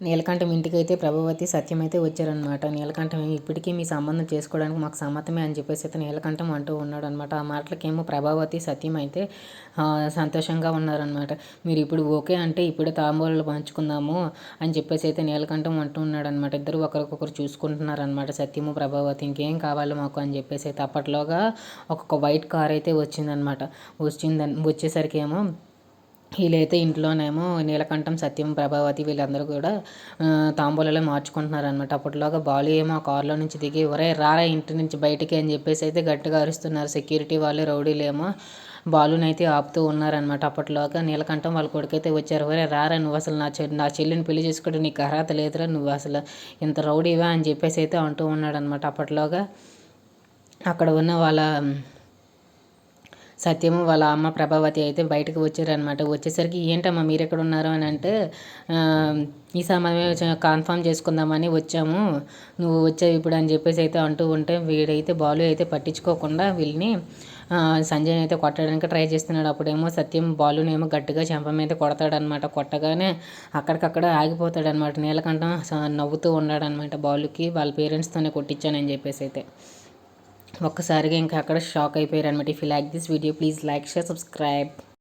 నీలకంఠం ఇంటికైతే ప్రభావతి సత్యం అయితే వచ్చారనమాట నీలకంఠం ఇప్పటికీ మీ సంబంధం చేసుకోవడానికి మాకు సమ్మతమే అని చెప్పేసి అయితే నీలకంఠం అంటూ ఉన్నాడు అనమాట ఆ మాటలకేమో ప్రభావతి సత్యం అయితే సంతోషంగా ఉన్నారనమాట మీరు ఇప్పుడు ఓకే అంటే ఇప్పుడు తాంబూలాలు పంచుకుందాము అని చెప్పేసి అయితే నీలకంఠం అంటూ ఉన్నాడు అనమాట ఇద్దరు ఒకరికొకరు చూసుకుంటున్నారనమాట సత్యము ప్రభావతి ఇంకేం కావాలి మాకు అని చెప్పేసి అయితే అప్పట్లోగా ఒక వైట్ కార్ అయితే వచ్చిందనమాట వచ్చిందని వచ్చేసరికి ఏమో వీళ్ళైతే ఇంట్లోనేమో నీలకంఠం సత్యం ప్రభావతి వీళ్ళందరూ కూడా తాంబూలలో మార్చుకుంటున్నారు అనమాట అప్పట్లోగా బాలు ఏమో ఆ కారులో నుంచి దిగి ఒరే రారా ఇంటి నుంచి బయటికి అని చెప్పేసి అయితే గట్టిగా అరుస్తున్నారు. సెక్యూరిటీ వాళ్ళు రౌడీలేమో బాలునైతే ఆపుతూ ఉన్నారనమాట అప్పట్లోగా నీలకంఠం వాళ్ళ కొడుకైతే వచ్చారు. ఒరే రారా నువ్వు అసలు నా చెల్లి నా చెల్లిని పెళ్ళి చేసుకోవడం నీకు అర్హత లేదురా నువ్వు అసలు ఇంత రౌడీవా అని చెప్పేసి అయితే అంటూ ఉన్నాడనమాట అప్పట్లోగా అక్కడ ఉన్న వాళ్ళ సత్యము వాళ్ళ అమ్మ ప్రభావతి అయితే బయటకు వచ్చారనమాట వచ్చేసరికి ఏంటమ్మా మీరు ఎక్కడ ఉన్నారు అని అంటే ఈ సమయం కన్ఫామ్ చేసుకుందామని వచ్చాము. నువ్వు వచ్చావు ఇప్పుడు అని చెప్పేసి అయితే అంటూ ఉంటే వీడైతే బాలు అయితే పట్టించుకోకుండా వీళ్ళని సంజయ్ అయితే కొట్టడానికి ట్రై చేస్తున్నాడు. అప్పుడేమో సత్యం బాలునేమో గట్టిగా చెంప మీద కొడతాడనమాట కొట్టగానే అక్కడికక్కడ ఆగిపోతాడనమాట నీలకంఠం నవ్వుతూ ఉన్నాడనమాట బాలుకి. వాళ్ళ పేరెంట్స్తోనే కొట్టించానని చెప్పేసి అయితే. ఒక్కసారిగా ఇంకా అక్కడ షాక్ అయిపోయారు అనమాట if you like this video please like share subscribe